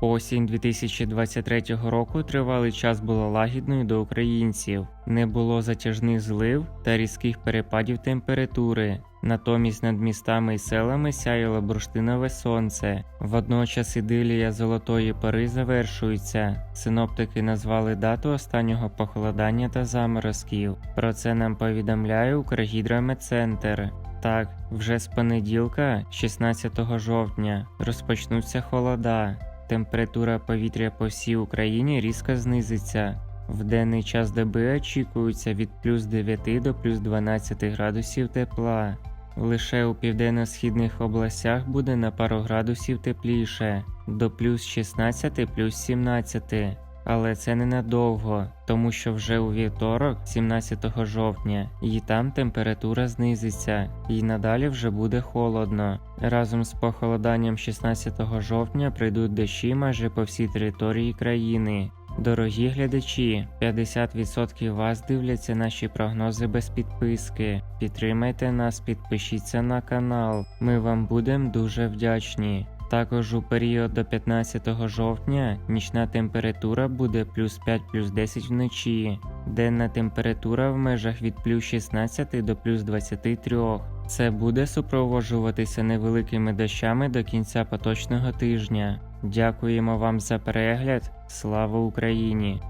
Осінь 2023 року тривалий час була лагідною до українців. Не було затяжних злив та різких перепадів температури. Натомість над містами і селами сяяло бурштинове сонце. Водночас ідилія золотої пори завершується. Синоптики назвали дату останнього похолодання та заморозків. Про це нам повідомляє Укргідрометцентр. Так, вже з понеділка, 16 жовтня, розпочнуться холода. Температура повітря по всій Україні різко знизиться. В денний час доби очікується від плюс 9 до плюс 12 градусів тепла. Лише у південно-східних областях буде на пару градусів тепліше до плюс 16 плюс 17. Але це ненадовго, тому що вже у вівторок, 17 жовтня, і там температура знизиться, і надалі вже буде холодно. Разом з похолоданням 16 жовтня прийдуть дощі майже по всій території країни. Дорогі глядачі, 50% вас дивляться наші прогнози без підписки. Підтримайте нас, підпишіться на канал. Ми вам будемо дуже вдячні. Також у період до 15 жовтня нічна температура буде плюс 5 плюс 10 вночі. Денна температура в межах від плюс 16 до плюс 23. Це буде супроводжуватися невеликими дощами до кінця поточного тижня. Дякуємо вам за перегляд. Слава Україні!